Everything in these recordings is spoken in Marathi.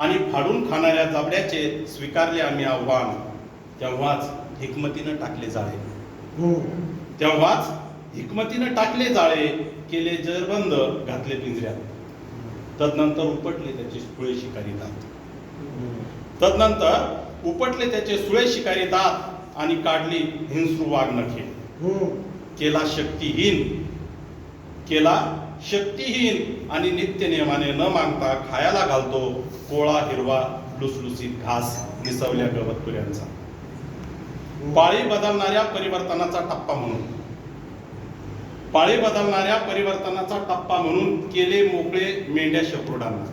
आणि फाडून खाणाऱ्या जबड्याचे स्वीकारले आम्ही आव्हान. तेव्हाच हिकमतीनं टाकले जाळे. हम्म. तेव्हाच हिकमतीनं टाकले जाळे केले जरबंद घातले पिंजऱ्यात. तदनंतर उपटले त्याचे सुळे शिकारी दात. तदनंतर उपटले त्याचे सुळे शिकारी दात आणि काढली हिंसरू वाघ नखे. हम्म. केला शक्तीहीन केला शक्तीहीन आणि नित्य नियमाने न मागता खायला घालतो कोळा हिरवा लुसलुसीत घास निसवल्या गवत तुऱ्यांचा पाळी बदलणाऱ्या परिवर्तनाचा टप्पा म्हणून. पाळी बदलणाऱ्या परिवर्तनाचा टप्पा म्हणून केले मोकळे मेंढ्या शेपुर्डांना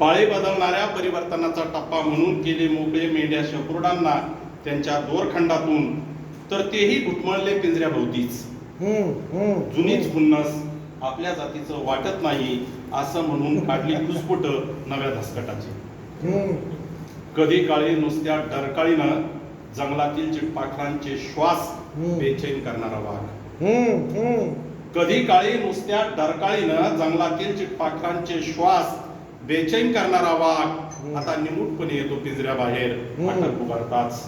पाळी बदलणाऱ्या परिवर्तनाचा टप्पा म्हणून केले मोकळे मेंढ्या शेपुर्डांना त्यांच्या दोरखंडातून तर तेही घुटमळले पिंजऱ्याभोवतीच. जुनीच हुन्नस आपल्या जातीचं वाटत नाही असं म्हणून काढली घुसपुट नव्या धसकटाची. कधी काळी नुसत्या डरकाळीनं जंगलातील चिटपाखरांचे श्वास. बेचैन करणारा वाघ. कधी काळी नुसत्या डरकाळीनं जंगलातील चिटपाखरांचे श्वास बेचैन करणारा वाघ आता निमूटपणे येतो पिंजऱ्याबाहेर. अटक उभारताच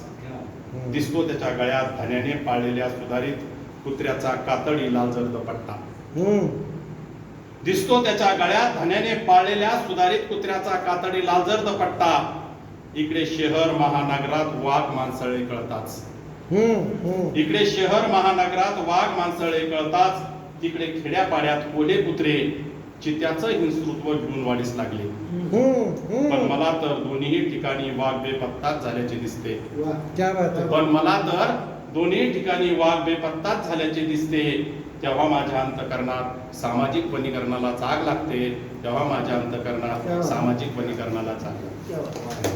दिसतो त्याच्या गळ्यात धान्याने पाळलेल्या सुधारित कुत्र्याचा कातडी लाल जर्द पट्टा. दिसतो त्याच्या गळ्यात धान्याने पाळलेल्या सुधारित कुत्र्याचा कातडी लाल जर्द पट्टा इकडे शहर महानगरात वाघ माणसळे. हम्म. इकडे शहर महानगरात वाघ माणसळे कळताच तिकडे खेड्यापाड्यात कोल्हे कुत्रे चित्याचं हिंसृत्व घेऊन वाढीस लागले. पण. मला तर दोन्ही ठिकाणी वाघ बेपत्ताच झाल्याचे दिसते पण मला तर दोन्ही ठिकाणी वाघ बेपत्ताच झाल्याचे दिसते. तेव्हा माझ्या अंतकरणात सामाजिक वनीकरणाला चाग लागते. तेव्हा माझ्या अंतकरणात सामाजिक वनीकरणाला चाग लागते.